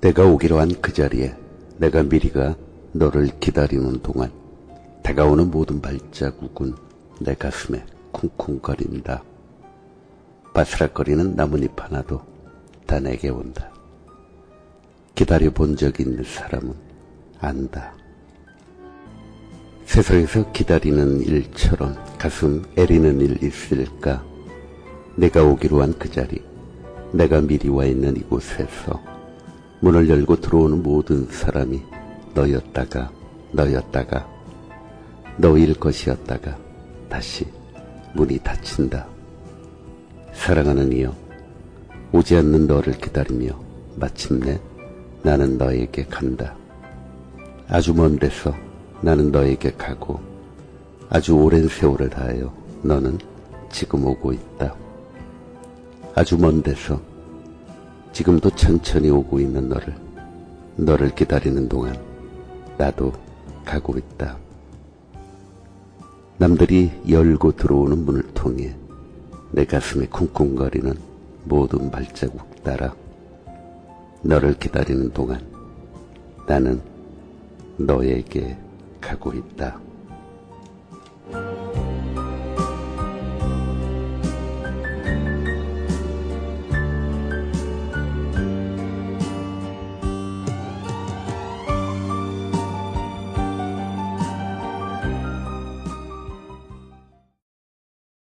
내가 오기로 한 그 자리에 내가 미리가 너를 기다리는 동안 다가오는 모든 발자국은 내 가슴에 쿵쿵거린다. 바스락거리는 나뭇잎 하나도 다 내게 온다. 기다려 본적 있는 사람은 안다. 세상에서 기다리는 일처럼 가슴 애리는 일 있을까? 내가 오기로 한 그 자리, 내가 미리 와 있는 이곳에서 문을 열고 들어오는 모든 사람이 너였다가, 너였다가, 너일 것이었다가 다시 문이 닫힌다. 사랑하는 이여, 오지 않는 너를 기다리며 마침내 나는 너에게 간다. 아주 먼 데서 나는 너에게 가고 아주 오랜 세월을 다하여 너는 지금 오고 있다. 아주 먼 데서 지금도 천천히 오고 있는 너를 너를 기다리는 동안 나도 가고 있다. 남들이 열고 들어오는 문을 통해 내 가슴에 쿵쿵거리는 모든 발자국 따라 너를 기다리는 동안 나는 너에게 가고 있다.